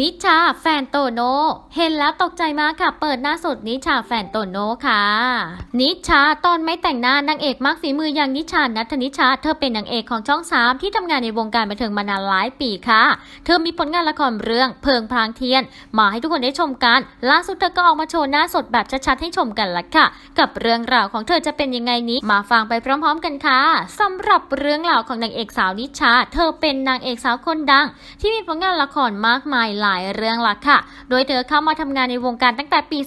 นิชาแฟนโตโน เห็นแล้วตกใจมากค่ะ เปิดหน้าสดนิชาแฟนโตโนค่ะ นิชาตอนไม่แต่งหน้านางเอกมากฝีมืออย่างนิชานัทนิชา เธอเป็นนางเอกของช่องสามที่ทำงานในวงการบันเทิงมานานหลายปีค่ะ เธอมีผลงานละครเรื่องเพิงพรางเทียน มาให้ทุกคนได้ชมกัน ล่าสุดเธอก็ออกมาโชว์หน้าสดแบบชัดๆให้ชมกันละค่ะ กับเรื่องราวของเธอจะเป็นยังไงนี้มาฟังไปพร้อม ๆ กันค่ะสำหรับเรื่องราวของนางเอกสาวนิชา เธอเป็นนางเอกสาวคนดัง ที่มีผลงานละครมากมายหลายายเรื่องละค่ะ โดยเธอเข้ามาทำงานในวงการตั้งแต่ปี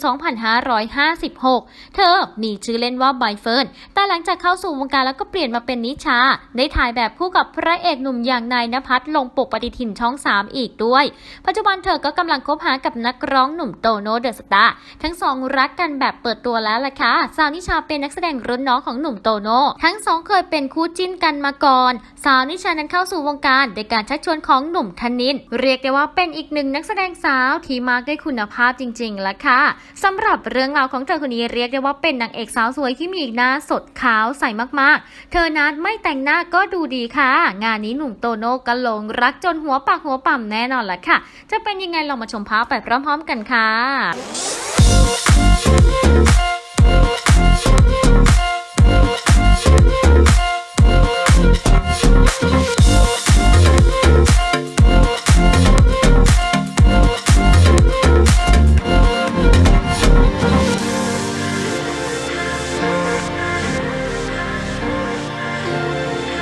2556 เธอมีชื่อเล่นว่าใบเฟิร์น แต่หลังจากเข้าสู่วงการแล้วก็เปลี่ยนมาเป็นนิชา ได้ถ่ายแบบคู่กับพระเอกหนุ่มอย่างนายนภัสลงปกปฏิทินช่อง 3 อีกด้วย ปัจจุบันเธอก็กำลังคบหากับนักร้องหนุ่มโตโนเดอะสตาร์ทั้งสองรักกันแบบเปิดตัวแล้วล่ะค่ะ สาวนิชาเป็นนักแสดงรุ่นน้องของหนุ่มโตโนทั้งสองเคยเป็นคู่จิ้นกันมาก่อน สาวนิชานั้นเข้าสู่วงการโดยการชักชวนของหนุ่มธนิน เรียกได้ว่าเป็นอีกหนึ่งนักแสดงสาวที่มาได้คุณภาพจริงๆละค่ะสำหรับเรื่องราวของเธอคนนี้เรียกได้ว่าเป็นนางเอกสาวสวยที่มีหน้าสดขาวใสมากๆ เธอนั้นไม่แต่งหน้าก็ดูดีค่ะ งานนี้หนุ่มโตโน่ก็หลงรักจนหัวปากหัวปั่มแน่นอนละค่ะ จะเป็นยังไงเรามาชมภาพไปพร้อมๆกันค่ะ